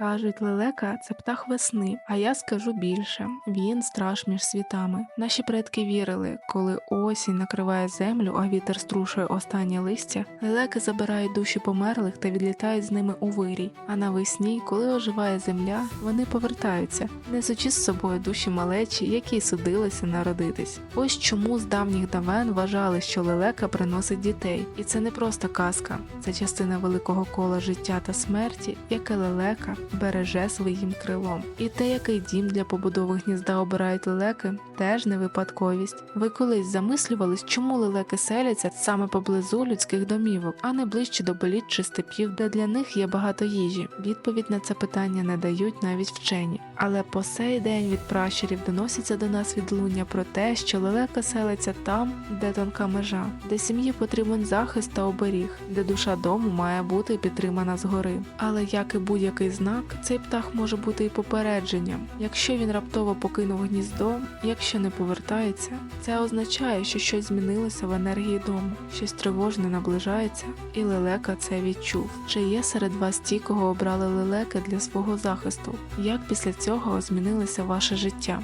Кажуть, лелека це птах весни, а я скажу більше він страж між світами. Наші предки вірили, коли осінь накриває землю, а вітер струшує останнє листя, лелеки забирають душі померлих та відлітають з ними у вирій. А навесні, коли оживає земля, вони повертаються, несучи з собою душі малечі, які судилися народитись. Ось чому з давніх давен вважали, що лелека приносить дітей, і це не просто казка, це частина великого кола життя та смерті, яке лелека береже своїм крилом. І те, який дім для побудови гнізда обирають лелеки, теж не випадковість. Ви колись замислювались, чому лелеки селяться саме поблизу людських домівок, а не ближче до боліт чи степів, де для них є багато їжі. Відповідь на це питання не дають навіть вчені. Але по сей день від пращурів доноситься до нас відлуння про те, що лелека селиться там, де тонка межа, де сім'ї потрібен захист та оберіг, де душа дому має бути підтримана згори. Але як і будь-який знак, цей птах може бути і попередженням. Якщо він раптово покинув гніздо, якщо не повертається, це означає, що щось змінилося в енергії дому, щось тривожне наближається, і лелека це відчув. Чи є серед вас ті, кого обрали лелеки для свого захисту? Як після цього змінилося ваше життя?